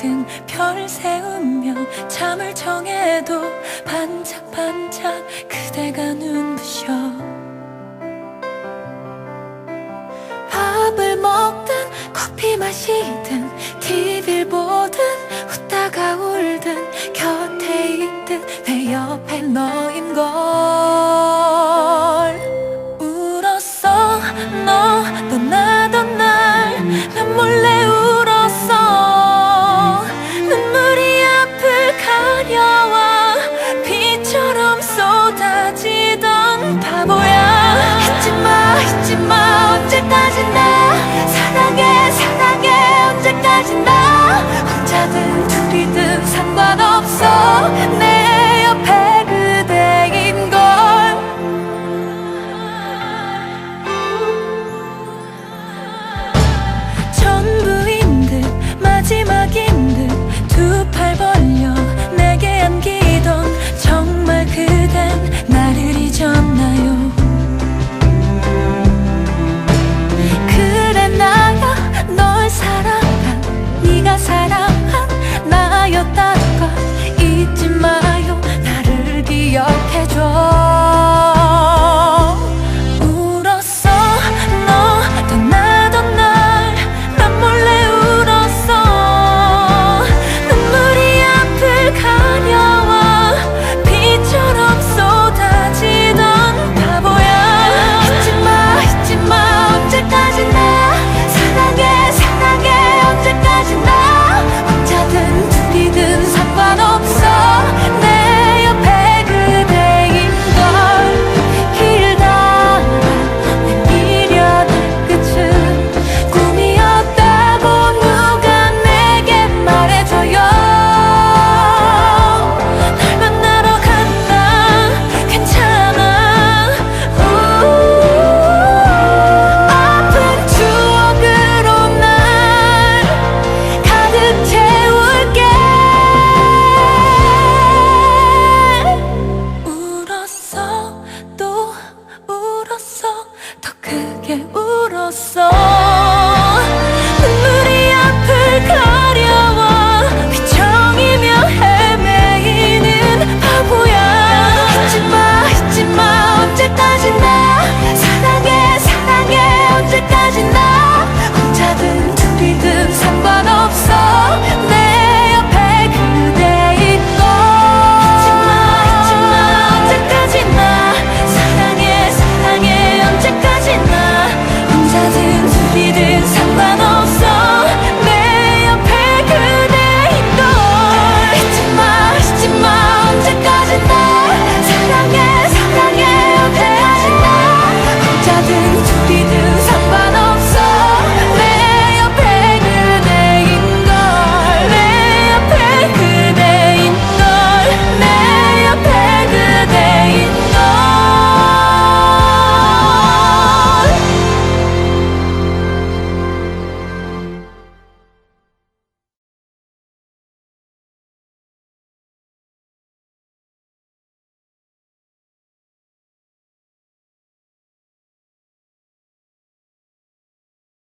같은 별 세우며 잠을 정해도 반짝반짝 그대가 눈부셔. 밥을 먹든 커피 마시든 TV를 보든 웃다가 울든 곁에 있든 내 옆에 너인 걸. 혼자든 둘이든 상관없어. 내 옆에 그대인 걸. 전부인 듯 마지막인 듯 두 팔 벌 울었어.